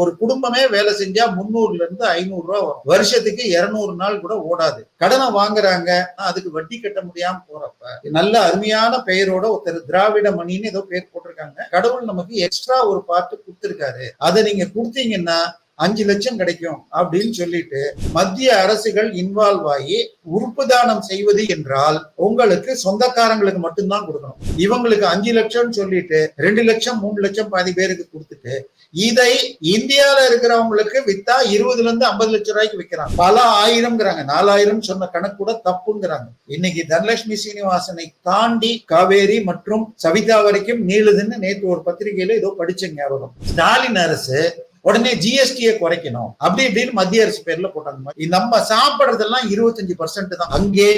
ஒரு குடும்பமே வேலை செஞ்சா முந்நூறுல இருந்து ஐநூறு ரூபா வரும். வருஷத்துக்கு இருநூறு நாள் கூட ஓடாது. கடனை வாங்குறாங்க. அதுக்கு வட்டி கட்ட முடியாம போறப்ப நல்ல அருமையான பெயரோட ஒருத்தர் திராவிட மணின்னு ஏதோ பேர் போட்டிருக்காங்க. கடவுள் நமக்கு எக்ஸ்ட்ரா ஒரு பார்ட் கொடுத்திருக்காரு. அதை நீங்க கொடுத்தீங்கன்னா அஞ்சு லட்சம் கிடைக்கும் அப்படின்னு சொல்லிட்டு மத்திய அரசுகள் இன்வால்வ் ஆகி உறுப்பு தானம் செய்வது என்றால் உங்களுக்கு சொந்தக்காரங்களுக்கு மட்டும்தான் கொடுக்கணும். இவங்களுக்கு அஞ்சு லட்சம் சொல்லிட்டு ரெண்டு லட்சம் மூணு லட்சம் பாதி பேருக்கு கொடுத்துட்டு இதை இந்தியால இருக்கிறவங்களுக்கு வித்தா இருபதுல இருந்து ஐம்பது லட்சம் ரூபாய்க்கு விற்கிறாங்க பல ஆயிரம்ங்கிறாங்க. நாலாயிரம் சொன்ன கணக்கு கூட தப்புங்கிறாங்க. இன்னைக்கு தனலட்சுமி சீனிவாசனை தாண்டி காவேரி மற்றும் சவிதா வரைக்கும் நீளுதுன்னு நேற்று ஒரு பத்திரிகையில ஏதோ படிச்ச ஞாபகம். ஸ்டாலின் அரசு உடனே ஜிஎஸ்டியை குறைக்கணும். அப்படி இப்படின்னு மத்திய அரசு பேர்ல போட்டாங்க நம்ம சாப்பிடுறதெல்லாம் இருபத்தஞ்சு பர்சன்ட் தான். அங்கே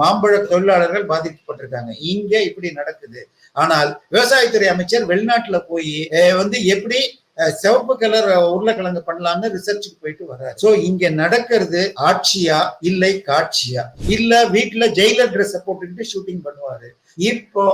மாம்பழ தொழிலாளர்கள் பாதிக்கப்பட்டிருக்காங்க. இங்க இப்படி நடக்குது. ஆனால் விவசாயத்துறை அமைச்சர் வெளிநாட்டுல போய் வந்து எப்படி சிவப்பு கலர் உருளைக்கிழங்கு பண்ணலாம்னு ரிசர்ச்சுக்கு போயிட்டு வர்றாரு. சோ இங்க நடக்கிறது ஆட்சியா? இல்லை காட்சியா? இல்ல வீட்டுல ஜெயிலர் ட்ரெஸ் போட்டுக்கிட்டு ஷூட்டிங் பண்ணுவாரு. இப்போ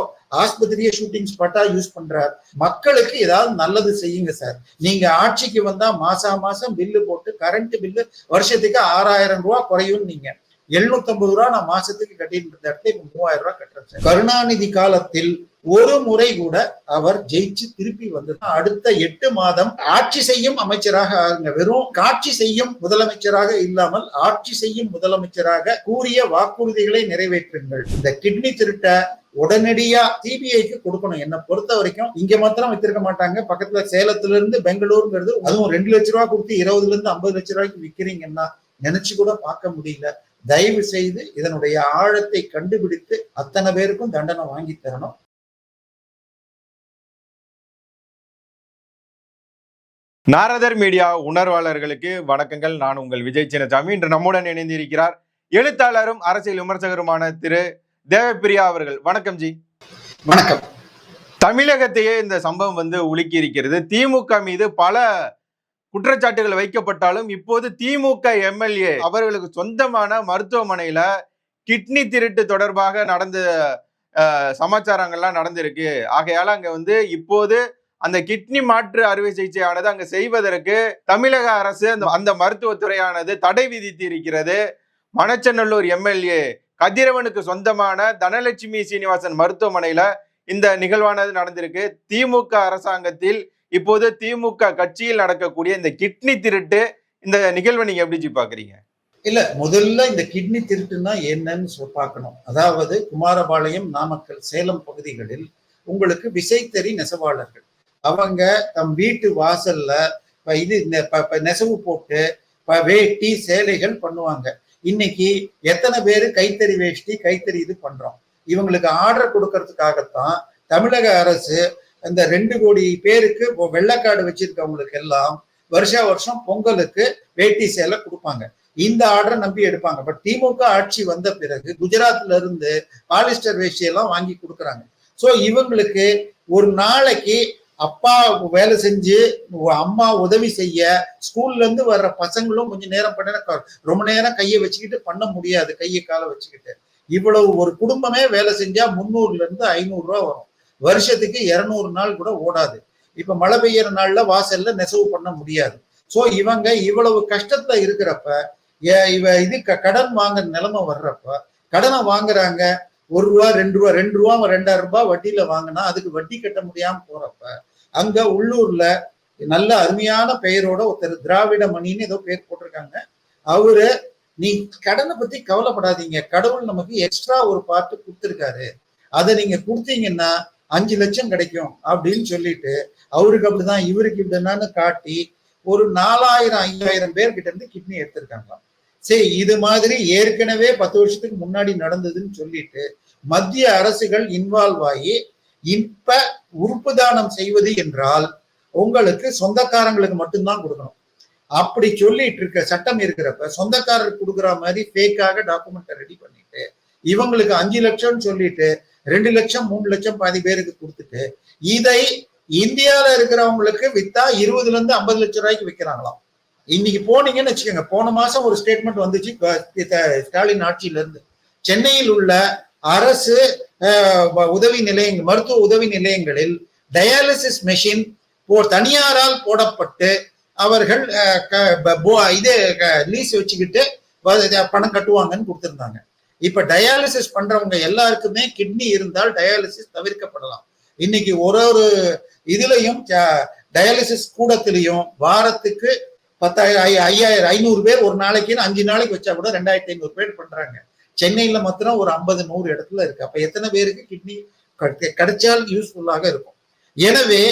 ஆஸ்பத்திரியை ஷூட்டிங் ஸ்பாட்டா யூஸ் பண்றாரு. மக்களுக்கு ஏதாவது நல்லது செய்யுங்க சார் நீங்க ஆட்சிக்கு வந்தா மாசா மாசம் பில்லு போட்டு கரண்ட் பில்லு வருஷத்துக்கு ஆறாயிரம் ரூபாய் குறையும் நீங்க. எழுநூத்தி ஐம்பது ரூபா நான் மாசத்துக்கு கட்டிட்டு இருந்த இடத்துல இப்ப மூவாயிரம் ரூபாய் கட்டுறேன் கருணாநிதி காலத்தில் ஒரு முறை கூட அவர் ஜெயிச்சு திருப்பி வந்தது அடுத்த எட்டு மாதம் ஆட்சி செய்யும் அமைச்சராக ஆகுங்க. வெறும் காட்சி செய்யும் முதலமைச்சராக இல்லாமல் ஆட்சி செய்யும் முதலமைச்சராக கூறிய வாக்குறுதிகளை நிறைவேற்றுங்கள். இந்த கிட்னி திருட்ட உடனடியா சிபிஐக்கு கொடுக்கணும். என்ன பொறுத்த வரைக்கும் இங்க மாத்திரம் வச்சிருக்க மாட்டாங்க. பக்கத்துல சேலத்துல இருந்து பெங்களூருங்கிறது அதுவும் ரெண்டு லட்ச ரூபா கொடுத்து இருபதுல இருந்து ஐம்பது லட்ச ரூபாய்க்கு விற்கிறீங்கன்னா நினைச்சு கூட பார்க்க முடியல. தயவு செய்து இதனுடைய ஆழத்தை கண்டுபிடித்து அத்தனை பேருக்கும் தண்டனை வாங்கி தரணும். நாரதர் மீடியா உணர்வாளர்களுக்கு வணக்கங்கள். நான் உங்கள் விஜய் சின்னசாமி. இன்று நம்முடன் இணைந்திருக்கிறார் எழுத்தாளரும் அரசியல் விமர்சகருமான திரு தேவப்பிரியா அவர்கள். வணக்கம் ஜி. வணக்கம். தமிழகத்தையே இந்த சம்பவம் வந்து உலுக்கி இருக்கிறது திமுக மீது பல குற்றச்சாட்டுகள் வைக்கப்பட்டாலும் இப்போது திமுக எம்எல்ஏ அவர்களுக்கு சொந்தமான மருத்துவமனையில கிட்னி திருட்டு தொடர்பாக நடந்த சமாச்சாரங்கள்லாம் நடந்திருக்கு. ஆகையால அங்க வந்து இப்போது அந்த கிட்னி மாற்று அறுவை சிகிச்சையானது அங்க செய்வதற்கு தமிழக அரசு அந்த அந்த மருத்துவத்துறையானது தடை விதித்து இருக்கிறது மணச்சநல்லூர் எம்எல்ஏ கதிரவனுக்கு சொந்தமான தனலட்சுமி சீனிவாசன் மருத்துவமனையில இந்த நிகழ்வானது நடந்திருக்கு. திமுக அரசாங்கத்தில் இப்போது திமுக கட்சியில் நடக்கக்கூடிய இந்த கிட்னி திருட்டு இந்த நிகழ்வை நீங்க எப்படி பாக்குறீங்க? இல்ல முதல்ல இந்த கிட்னி திருட்டுன்னா என்னன்னு பார்க்கணும். அதாவது குமாரபாளையம் நாமக்கல் சேலம் பகுதிகளில் உங்களுக்கு விசைத்தறி நெசவாளர்கள். அவங்க தம் வீட்டு வாசல்ல இது நெசவு போட்டு வேட்டி சேலைகள் பண்ணுவாங்க. இன்னைக்கு எத்தனை பேர் கைத்தறி வேஷ்டி கைத்தறி இது பண்றோம். இவங்களுக்கு ஆர்டர் கொடுக்கறதுக்காகத்தான் தமிழக அரசு இந்த ரெண்டு கோடி பேருக்கு வெள்ளக்காடு வச்சிருக்கவங்களுக்கு எல்லாம் வருஷா வருஷம் பொங்கலுக்கு வேட்டி சேலை கொடுப்பாங்க. இந்த ஆர்டரை நம்பி எடுப்பாங்க. பட் திமுக ஆட்சி வந்த பிறகு குஜராத்ல இருந்து பாலிஸ்டர் வேஷ்டியெல்லாம் வாங்கி கொடுக்குறாங்க. ஸோ இவங்களுக்கு ஒரு நாளைக்கு அப்பா வேலை செஞ்சு அம்மா உதவி செய்ய ஸ்கூல்ல இருந்து வர்ற பசங்களும் கொஞ்சம் நேரம் பண்ண ரொம்ப நேரம் கையை வச்சுக்கிட்டு பண்ண முடியாது கையை காலை வச்சுக்கிட்டு. இவ்வளவு ஒரு குடும்பமே வேலை செஞ்சா முந்நூறுல இருந்து ஐநூறு ரூபா வரும். வருஷத்துக்கு இருநூறு நாள் கூட ஓடாது. இப்ப மழை பெய்யற நாள்ல வாசல்ல நெசவு பண்ண முடியாது. சோ இவங்க இவ்வளவு கஷ்டத்துல இருக்கிறப்ப இவ இது கடன் வாங்குற நிலைமை வர்றப்ப கடனை வாங்குறாங்க. ஒரு ரூபா ரெண்டு ரூபா ரெண்டு ரூபா ரெண்டாயிரம் ரூபாய் வட்டியில வாங்கினா அதுக்கு வட்டி கட்ட முடியாம போறப்ப அங்க உள்ளூர்ல நல்ல அருமையான பெயரோட ஒருத்தர் திராவிட மணின்னு ஏதோ பேர் போட்டிருக்காங்க. அவரு நீ கடனை பத்தி கவலைப்படாதீங்க. கடவுள் நமக்கு எக்ஸ்ட்ரா ஒரு பார்ட்டு கொடுத்துருக்காரு. அதை நீங்க கொடுத்தீங்கன்னா அஞ்சு லட்சம் கிடைக்கும் அப்படின்னு சொல்லிட்டு அவருக்கு அப்படிதான் இவருக்கு இப்படின்னு காட்டி ஒரு நாலாயிரம் ஐயாயிரம் பேர் கிட்ட இருந்து கிட்னி எடுத்திருக்காங்களாம். சரி இது மாதிரி ஏற்கனவே பத்து வருஷத்துக்கு முன்னாடி நடந்ததுன்னு சொல்லிட்டு மத்திய அரசுகள் இன்வால்வ் ஆகி இப்ப உறுப்பு தானம் செய்வது என்றால் உங்களுக்கு சொந்தக்காரங்களுக்கு மட்டும்தான் கொடுக்கணும். அப்படி சொல்லிட்டு இருக்க சட்டம் இருக்கிறப்ப சொந்தக்காரர் கொடுக்குற மாதிரி ஃபேக்காக டாக்குமெண்ட்டை ரெடி பண்ணிட்டு இவங்களுக்கு அஞ்சு லட்சம் சொல்லிட்டு ரெண்டு லட்சம் மூணு லட்சம் பாதி பேருக்கு கொடுத்துட்டு இதை இந்தியால இருக்கிறவங்களுக்கு வித்தா இருபதுல இருந்து ஐம்பது லட்சம் ரூபாய்க்கு விற்கிறாங்களாம் இன்னைக்கு போனீங்கன்னு வச்சுக்கோங்க போன மாசம் ஒரு ஸ்டேட்மெண்ட் வந்துச்சு ஸ்டாலின் ஆட்சியில இருந்து சென்னையில் உள்ள அரசு உதவி நிலையங்கள் மருத்துவ உதவி நிலையங்களில் டயாலிசிஸ் மெஷின் தனியாரால் போடப்பட்டு அவர்கள் க- ப- போ- இது லீஸ் வச்சுக்கிட்டு பணம் கட்டுவாங்கன்னு கொடுத்துருந்தாங்க. இப்ப டயாலிசிஸ் பண்றவங்க எல்லாருக்குமே கிட்னி இருந்தால் டயாலிசிஸ் தவிர்க்கப்படலாம். இன்னைக்கு ஒரு ஒரு இதுலயும் டயாலிசிஸ் கூடத்திலையும் வாரத்துக்கு பத்தாயிரம் ஐ- ஐயாயிரம் ஐநூறு பேர் ஒரு நாளைக்கு அஞ்சு நாளைக்கு வச்சா கூட ரெண்டாயிரத்தி ஐநூறு பேர் பண்றாங்க. சென்னையில மாத்திரம் ஒரு ஐம்பது நூறு இடத்துல இருக்கு. அப்ப எத்தனை பேருக்கு கிட்னி கிடைச்சால் யூஸ்ஃபுல்லாக இருக்கும்? எனவே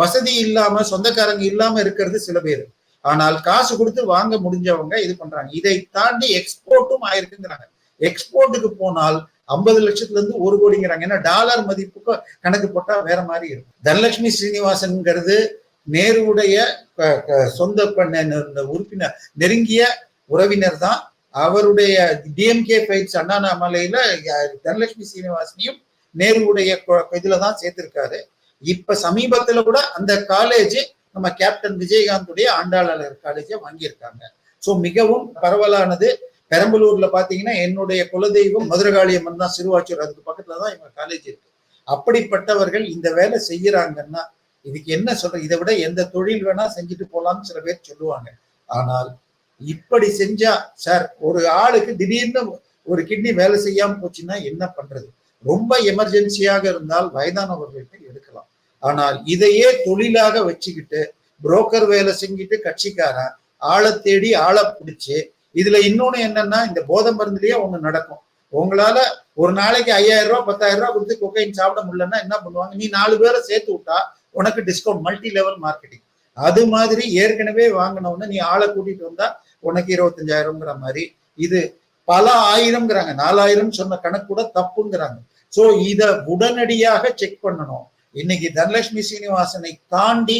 வசதி இல்லாம சொந்தக்காரங்க இல்லாம இருக்கிறது சில பேர். ஆனால் காசு கொடுத்து வாங்க முடிஞ்சவங்க இது பண்றாங்க. இதை தாண்டி எக்ஸ்போர்ட்டும் ஆயிருக்குங்கிறாங்க. எக்ஸ்போர்ட்டுக்கு போனால் ஐம்பது லட்சத்துல இருந்து ஒரு கோடிங்கிறாங்க. ஏன்னா டாலர் மதிப்புக்கு கணக்கு போட்டா வேற மாதிரி இருக்கும். தனலட்சுமி ஸ்ரீனிவாசன்ங்கிறது நேருடைய சொந்த பண்ண உறுப்பினர் நெருங்கிய உறவினர் தான் அவருடைய டிஎம்கே ஃபைட்ஸ் அண்ணாமலையில தனலட்சுமி சீனிவாசனையும் நேருடைய இதுல தான் சேர்த்திருக்காரு. இப்ப சமீபத்துல கூட அந்த காலேஜ் நம்ம கேப்டன் விஜயகாந்துடைய ஆண்டாளர் காலேஜை வாங்கியிருக்காங்க. ஸோ மிகவும் பரவலானது. பெரம்பலூர்ல பாத்தீங்கன்னா என்னுடைய குலதெய்வம் மதுரகாளியம்மன் தான் சிறுவாச்சூர் அதுக்கு பக்கத்துல தான் இவங்க காலேஜ் இருக்கு. அப்படிப்பட்டவர்கள் இந்த வேலை செய்யறாங்கன்னா இதுக்கு என்ன சொல்ற இதை விட எந்த தொழில் வேணா செஞ்சுட்டு போலாம்னு சில பேர் சொல்லுவாங்க. ஆனால் இப்படி செஞ்சா சார் ஒரு ஆளுக்கு திடீர்னு ஒரு கிட்னி வேலை செய்யாம போச்சுன்னா என்ன பண்றது? ரொம்ப எமர்ஜென்சியாக இருந்தால் வயதானவர்கள்ட்ட எடுக்கலாம். ஆனால் இதையே தொழிலாக வச்சுக்கிட்டு புரோக்கர் வேலை செஞ்சுட்டு கட்சிக்காரன் ஆளை தேடி ஆளை பிடிச்சி இதுல இன்னொன்னு என்னன்னா இந்த போதை மருந்துலயே ஒண்ணு நடக்கும். உங்களால ஒரு நாளைக்கு ஐயாயிரம் ரூபாய் பத்தாயிரம் ரூபாய் கொடுத்து கொக்கைன் சாப்பிட முடியலன்னா என்ன பண்ணுவாங்க? நீ நாலு பேரை சேர்த்து விட்டா உனக்கு டிஸ்கவுண்ட் மல்டி லெவல் மார்க்கெட்டிங் அது மாதிரி ஏற்கனவே வாங்கினவன நீ ஆளை கூட்டிட்டு வந்தா உனக்கு இருபத்தஞ்சாயிரம்ங்கிற மாதிரி இது பல ஆயிரம்ங்கிறாங்க. நாலாயிரம் சொன்ன கணக்கு கூட தப்புங்கிறாங்க. சோ இத உடனடியாக செக் பண்ணணும். இன்னைக்கு தனலட்சுமி சீனிவாசனை தாண்டி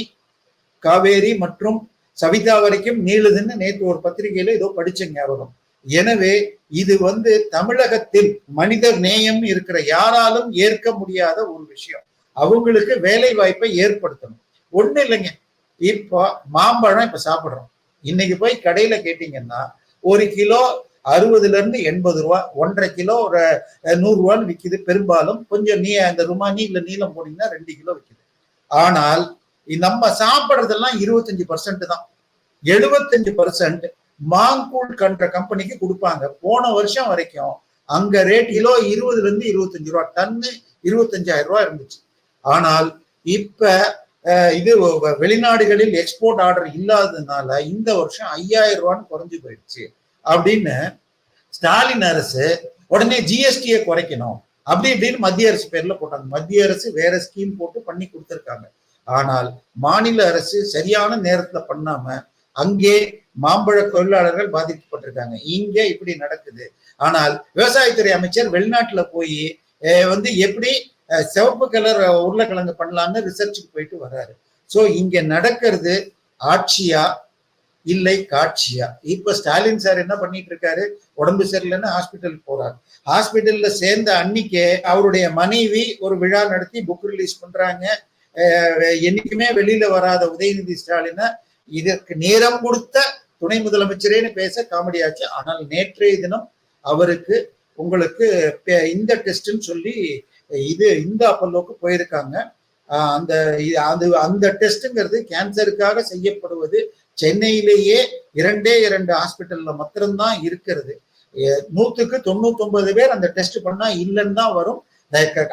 காவேரி மற்றும் சவிதா வரைக்கும் நீளுதுன்னு நேற்று ஒரு பத்திரிகையில ஏதோ படிச்ச ஞாபகம். எனவே இது வந்து தமிழகத்தில் மனித நேயம் இருக்கிற யாராலும் ஏற்க முடியாத ஒரு விஷயம். அவங்களுக்கு வேலை வாய்ப்பை ஏற்படுத்தணும். ஒண்ணு இல்லைங்க. இப்போ மாம்பழம் இப்ப சாப்பிடுறோம். இன்னைக்கு போய் கடையில கேட்டீங்கன்னா ஒரு கிலோ அறுபதுல இருந்து எண்பது ரூபா ஒன்றரை கிலோ ஒரு நூறுரூவான்னு நூறு ரூபான்னு பெரும்பாலும் கொஞ்சம் நீ அந்த ருமானி இல்ல நீளம் போனீங்கன்னா ரெண்டு கிலோ விற்கிது ஆனால் நம்ம சாப்பிட்றதெல்லாம் இருபத்தஞ்சு பர்சன்ட் தான். எழுபத்தஞ்சு பர்சன்ட் மாங்கூல் கன்ற கம்பெனிக்கு கொடுப்பாங்க. போன வருஷம் வரைக்கும் அங்க ரேட் கிலோ இருபதுல இருந்து இருபத்தஞ்சு ரூபா டன்னு இருபத்தஞ்சாயிரம் ரூபா இருந்துச்சு. ஆனால் இப்ப இது வெளிநாடுகளில் எக்ஸ்போர்ட் ஆர்டர் இல்லாததுனால இந்த வருஷம் ஐயாயிரம் ரூபான்னு குறைஞ்சு போயிடுச்சு. அப்படின்னு ஸ்டாலின் அரசு உடனே ஜிஎஸ்டியை குறைக்கணும். அப்படி இப்படின்னு மத்திய அரசு பேர்ல போட்டாங்க. மத்திய அரசு வேற ஸ்கீம் போட்டு பண்ணி கொடுத்துருக்காங்க. ஆனால் மாநில அரசு சரியான நேரத்துல பண்ணாம அங்கே மாம்பழ தொழிலாளர்கள் பாதிக்கப்பட்டிருக்காங்க. இங்க இப்படி நடக்குது. ஆனால் விவசாயத்துறை அமைச்சர் வெளிநாட்டுல போய் வந்து எப்படி சிவப்பு கலர் உருளைக்கிழங்கு பண்ணலாம்னு ரிசர்ச்சுக்கு போயிட்டு வர்றாரு ஸோ இங்க நடக்கிறது ஆட்சியா இல்லை காட்சியா? இப்ப ஸ்டாலின் சார் என்ன பண்ணிட்டு இருக்காரு? உடம்பு சரியில்லைன்னு ஹாஸ்பிட்டல் போறாரு. ஹாஸ்பிட்டல்ல சேர்ந்த அன்னைக்கே அவருடைய மனைவி ஒரு விழா நடத்தி புக் ரிலீஸ் பண்றாங்க. என்னைக்குமே வெளியில வராத உதயநிதி ஸ்டாலினை இதற்கு நேரம் கொடுத்த துணை முதலமைச்சரேன்னு பேச காமெடி ஆச்சு. ஆனால் நேற்றைய தினம் அவருக்கு உங்களுக்கு இந்த டெஸ்ட்னு சொல்லி இது இந்த அப்பல்லோக்கு போயிருக்காங்க. அந்த அது அந்த டெஸ்ட்டுங்கிறது கேன்சருக்காக செய்யப்படுவது சென்னையிலேயே இரண்டே இரண்டு ஹாஸ்பிட்டல்ல மாத்திரம்தான் இருக்கிறது. நூத்துக்கு தொண்ணூத்தி பேர் அந்த டெஸ்ட் பண்ணா இல்லைன்னு தான் வரும்.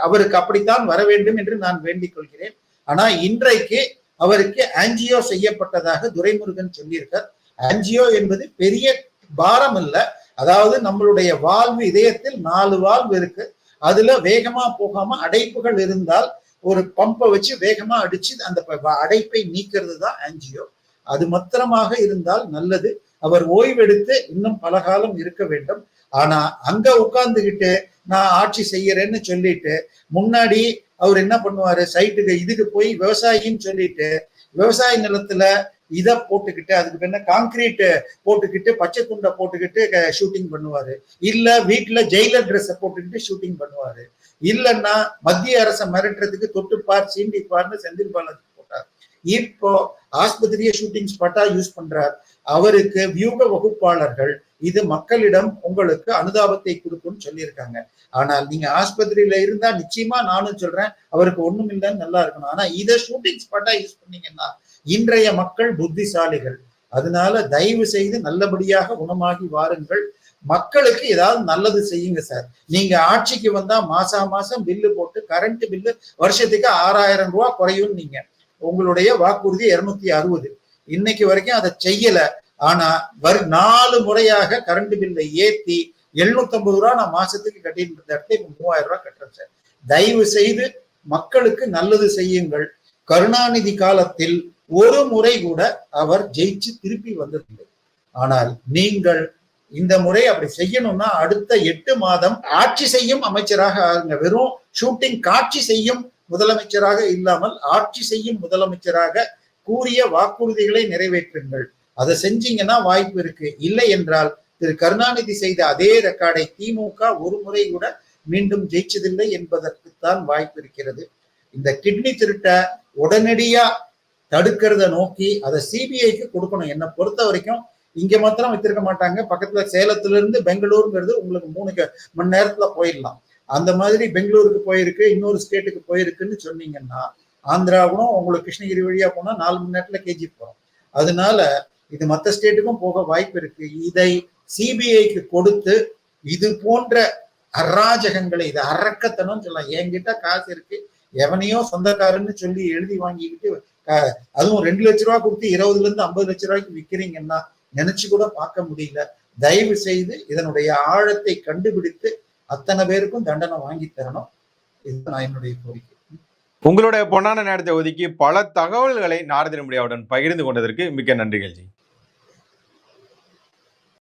அவருக்கு அப்படித்தான் வர வேண்டும் என்று நான் வேண்டிக் கொள்கிறேன். ஆனா இன்றைக்கு அவருக்கு ஆன்ஜியோ செய்யப்பட்டதாக துரைமுருகன் சொல்லியிருக்கார். ஆன்ஜியோ என்பது பெரிய பாரம் இல்லை அதாவது நம்மளுடைய வாழ்வு இதயத்தில் நாலு வாழ்வு இருக்கு. அதுல வேகமா போகாம அடைப்புகள் இருந்தால் ஒரு பம்பை வச்சு வேகமா அடிச்சு அந்த அடைப்பை நீக்கிறது தான் ஆன்ஜியோ. அது மாத்திரமாக இருந்தால் நல்லது. அவர் ஓய்வெடுத்து இன்னும் பல காலம் இருக்க வேண்டும். ஆனா அங்க உட்கார்ந்துகிட்டு நான் ஆட்சி செய்யறேன்னு சொல்லிட்டு முன்னாடி அவர் என்ன பண்ணுவாரு? சைட்டுக்கு இதுக்கு போய் விவசாயின்னு சொல்லிட்டு விவசாய நிலத்துல இதை போட்டுக்கிட்டு அதுக்கு பின்ன காங்கிரீட் போட்டுக்கிட்டு பச்சை துண்டை போட்டுக்கிட்டு ஷூட்டிங் பண்ணுவாரு. இல்ல வீட்டுல ஜெயிலர் ட்ரெஸ்ஸை போட்டுக்கிட்டு ஷூட்டிங் பண்ணுவாரு. இல்லைன்னா மத்திய அரசை மிரட்டுறதுக்கு தொட்டுப்பார் சீண்டிப்பார்னு செந்தில் பாலாஜி போட்டார். இப்போ ஆஸ்பத்திரியை ஷூட்டிங் ஸ்பாட்டா யூஸ் பண்றார். அவருக்கு வியூக வகுப்பாளர்கள் இது மக்களிடம் உங்களுக்கு அனுதாபத்தை கொடுக்கும்னு சொல்லியிருக்காங்க. ஆனால் நீங்க ஆஸ்பத்திரியில இருந்தா நிச்சயமா நானும் சொல்றேன் அவருக்கு ஒண்ணும் இல்லைன்னு நல்லா இருக்கணும். ஆனா இதை ஷூட்டிங் ஸ்பாட்டா யூஸ் பண்ணீங்கன்னா இன்றைய மக்கள் புத்திசாலிகள். அதனால தயவு செய்து நல்லபடியாக குணமாகி வாருங்கள். மக்களுக்கு ஏதாவது நல்லது செய்யுங்க சார். நீங்க ஆட்சிக்கு வந்தா மாசா மாசம் பில்லு போட்டு கரண்ட் பில்லு வருஷத்துக்கு ஆறாயிரம் ரூபாய் குறையும் நீங்க. உங்களுடைய வாக்குறுதி இருநூத்தி அறுபது. இன்னைக்கு வரைக்கும் அதை செய்யல. ஆனா வரு நாலு முறையாக கரண்ட் பில்லை ஏத்தி 750 ரூபா நான் மாசத்துக்கு கட்டிட்டு இருந்த இடத்துல இப்ப மூவாயிரம் ரூபாய் கட்டுறேன் சார். தயவு செய்து மக்களுக்கு நல்லது செய்யுங்கள். கருணாநிதி காலத்தில் ஒரு முறை கூட அவர் ஜெயிச்சு திருப்பி வந்ததில்லை. ஆனால் நீங்கள் இந்த முறை அப்படி செய்யணும்னா அடுத்த எட்டு மாதம் ஆட்சி செய்யும் அமைச்சராக ஆகுங்க. வெறும் ஷூட்டிங் காட்சி செய்யும் முதலமைச்சராக இல்லாமல் ஆட்சி செய்யும் முதலமைச்சராக கூறிய வாக்குறுதிகளை நிறைவேற்றுங்கள். அதை செஞ்சீங்கன்னா வாய்ப்பு இருக்கு. இல்லை என்றால் திரு கருணாநிதி செய்த அதே ரெக்கார்டை திமுக ஒரு முறை கூட மீண்டும் ஜெயிச்சதில்லை என்பதற்குத்தான் வாய்ப்பு இருக்கிறது. இந்த கிட்னி திருட்ட உடனடியா தடுக்கிறத நோக்கி அதை சிபிஐக்கு கொடுக்கணும். என்னை பொறுத்த வரைக்கும் இங்க மாத்திரம் வச்சிருக்க மாட்டாங்க. பக்கத்துல சேலத்துல இருந்து பெங்களூருங்கிறது உங்களுக்கு மூணு மணி நேரத்துல போயிடலாம். அந்த மாதிரி பெங்களூருக்கு போயிருக்கு இன்னொரு ஸ்டேட்டுக்கு போயிருக்குன்னு சொன்னீங்கன்னா ஆந்திராவும் உங்களுக்கு கிருஷ்ணகிரி வழியா போனா நாலு மணி நேரத்துல கேஜி போறோம். அதனால இது மற்ற ஸ்டேட்டுக்கும் போக வாய்ப்பு இருக்கு. இதை சிபிஐக்கு கொடுத்து இது போன்ற அராஜகங்களை இது அரக்கத்தனம் சொல்லலாம். என்கிட்ட காசு இருக்கு. எவனையோ சொந்தக்காரன்னு சொல்லி எழுதி வாங்கிக்கிட்டு அதுவும் ரெண்டு லட்ச ரூபா கொடுத்து இருபதுல இருந்து ஐம்பது லட்ச ரூபாய்க்கு விற்கிறீங்கன்னா நினைச்சு கூட பார்க்க முடியல. தயவு செய்து இதனுடைய ஆழத்தை கண்டுபிடித்து அத்தனை பேருக்கும் தண்டனை வாங்கி தரணும். இதுதான் என்னுடைய கோரிக்கை. உங்களுடைய பொன்னான நேரத்தை ஒதுக்கி பல தகவல்களை நாரதிரமுடியாவுடன் பகிர்ந்து கொண்டதற்கு மிக்க நன்றிகள் ஜி.